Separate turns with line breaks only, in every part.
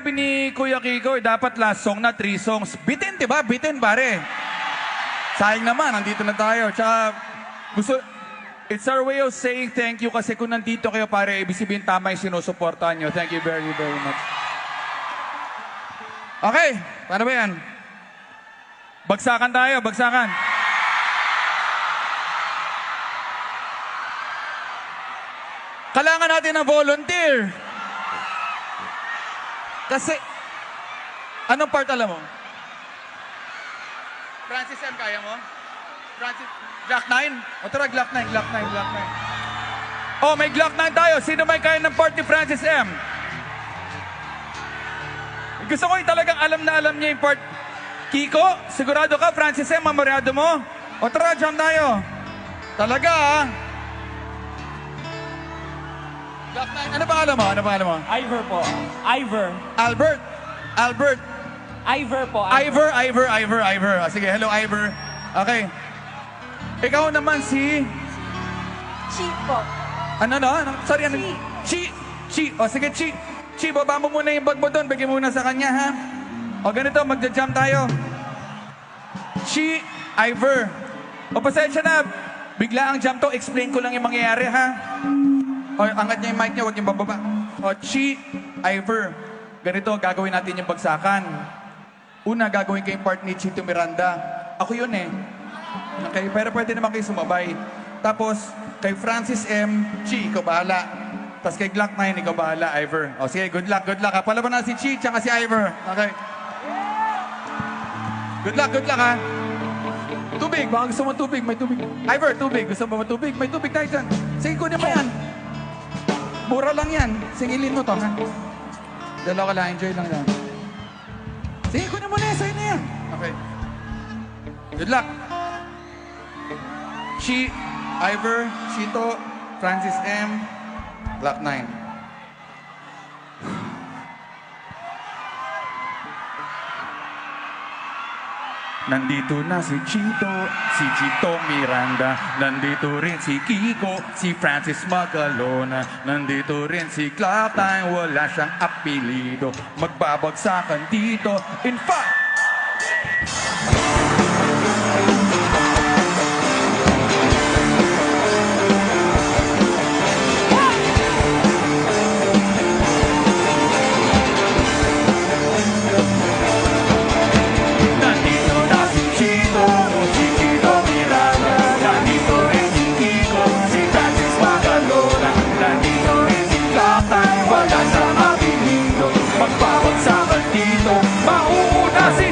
sinabi ni Kuya Kiko, eh, dapat last song na three songs. Bitin, di ba? Bitin, pare. Sayang naman, nandito na tayo. Tsaka, gusto, it's our way of saying thank you kasi kung nandito kayo, pare, ibig sabihin tama yung sinusuportahan nyo. Thank you very, very much. Okay, paano ba yan? Bagsakan tayo, bagsakan. Kailangan natin ng volunteer. Kasi, anong part alam mo? Francis M, kaya mo? Francis, Glock 9? O tara, Glock 9, Glock 9, Glock 9. Oh, may Glock 9 tayo. Sino may kaya ng part ni Francis M? Gusto ko yung talagang alam na alam niya yung part. Kiko, sigurado ka, Francis M, mamoryado mo? O tara, jump tayo. Talaga, ah. Glock 9, ano pangalan mo? Ano pangalan mo?
Ivor po. Ivor.
Albert. Albert.
Ivor po.
Ivor, Ivor, Ivor, Ivor. Ah, sige, hello, Ivor. Okay. Ikaw naman si...
Cheap po.
Ano no? Ano? Sorry, ano?
Chi.
Chi. Chi. O sige, Chi. Chi, baba mo muna yung bag mo doon. Bigyan muna sa kanya, ha? O ganito, magja-jump tayo. Chi, Ivor. O pasensya na. Bigla ang jump to. Explain ko lang yung mangyayari, ha? O, angat niya yung mic niya. Huwag yung bababa. O, Chi, Ivor. Ganito, gagawin natin yung bagsakan. Una, gagawin ko yung part ni Chito Miranda. Ako yun eh. Okay, pero pwede naman kayo sumabay. Tapos, kay Francis M. Chi, ikaw bahala. Tapos kay Glock 9, ikaw bahala, Ivor. O sige, good luck, good luck. Palaban na si Chi, tsaka si Ivor. Okay. Good luck, good luck ha. Tubig, baka gusto mo tubig, may tubig. Ivor, tubig. Gusto mo tubig? May tubig tayo dyan. Sige, kunin mo yan. Mura lang yan. Singilin mo to, ha? Dalawa ka lang, enjoy lang yan. Sige, kunin mo na yan, sa'yo na yan. Okay. Good luck. Chi, Ivor, Chito, Francis M, Black 9. Nandito na si Chito, si Chito Miranda. Nandito rin si Kiko, si Francis Magalona. Nandito rin si Cloud9, wala siyang apelido. Magbabagsakan dito, in fact Magbabagsakan dito, mauuna si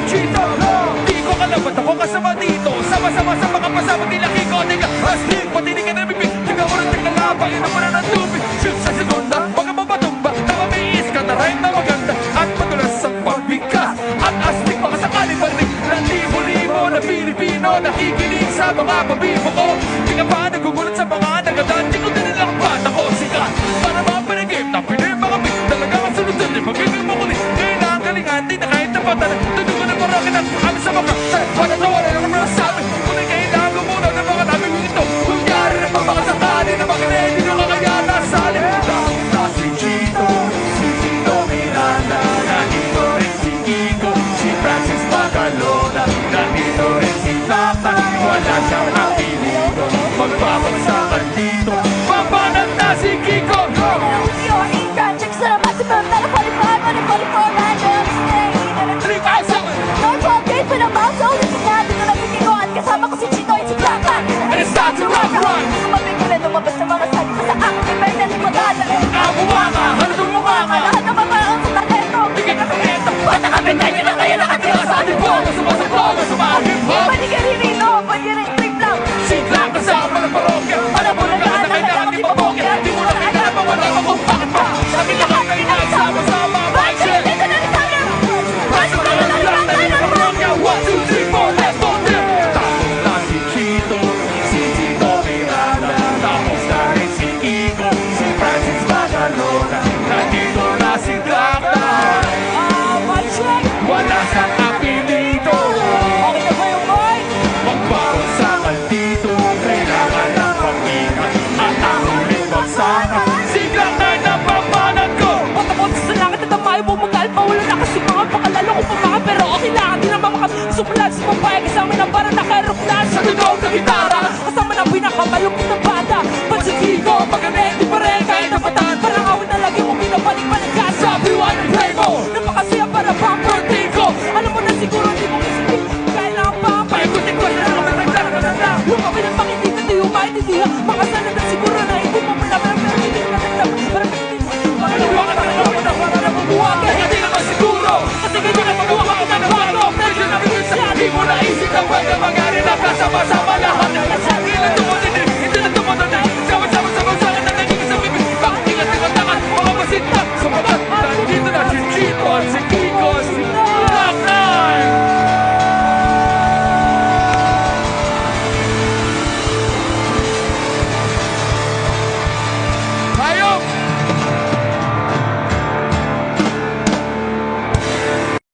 merong na sa tunog na gitara. Kasama ng pinakamalupit ng bata. Pansitili ko, pagkane, di pa rin. Kahit napatan Parang awit na lagi kong pinabalik-balik ka sa
everyone play
mo Napakasaya para pang birthday ko Alam mo na siguro di mo